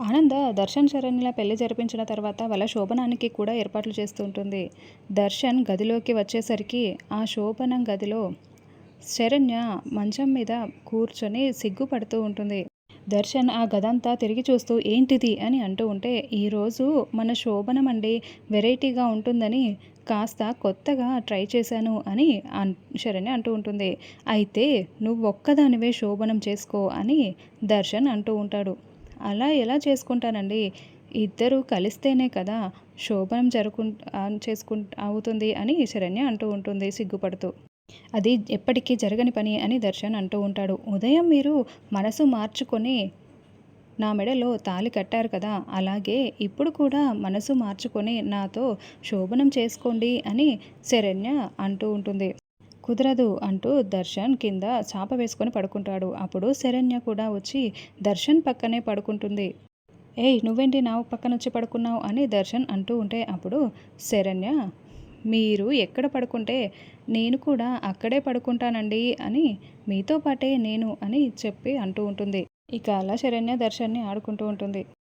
ఆనంద దర్శన్ శరణ్యల పెళ్ళి జరిపించిన తర్వాత వాళ్ళ శోభనానికి కూడా ఏర్పాట్లు చేస్తూ ఉంటుంది దర్శన్ గదిలోకి వచ్చేసరికి ఆ శోభనం గదిలో శరణ్య మంచం మీద కూర్చొని సిగ్గుపడుతూ ఉంటుంది. దర్శన్ ఆ గదంతా తిరిగి చూస్తూ ఏంటిది? అని అంటూ ఉంటే ఈరోజు మన శోభనం అండి వెరైటీగా ఉంటుందని కాస్త కొత్తగా ట్రై చేశాను అని అన్ శరణ్య అంటూ ఉంటుంది. అయితే నువ్వు ఒక్కదానివే శోభనం చేసుకో అని దర్శన్ అంటూ ఉంటాడు. అలా ఎలా చేసుకుంటానండి? ఇద్దరు కలిస్తేనే కదా శోభనం జరుపు చేసుకు అవుతుంది అని శరణ్య అంటూ ఉంటుంది సిగ్గుపడుతూ. అది ఎప్పటికీ జరగని పని అని దర్శన్ అంటూ ఉంటాడు. ఉదయం మీరు మనసు మార్చుకొని నా మెడలో తాలి కట్టారు కదా అలాగే ఇప్పుడు కూడా మనసు మార్చుకొని నాతో శోభనం చేసుకోండి అని శరణ్య అంటూ ఉంటుంది. కుదరదు అంటూ దర్శన్ కింద చాప వేసుకొని పడుకుంటాడు. అప్పుడు శరణ్య కూడా వచ్చి దర్శన్ పక్కనే పడుకుంటుంది. ఏయ్ నువ్వేంటి నా పక్కన వచ్చి పడుకున్నావు? అని దర్శన్ అంటూ ఉంటే అప్పుడు శరణ్య మీరు ఎక్కడ పడుకుంటే నేను కూడా అక్కడే పడుకుంటానండి అని మీతో పాటే నేను అని చెప్పి అంటూ ఉంటుంది. ఇక అలా శరణ్య దర్శన్ని ఆడుకుంటూ ఉంటుంది.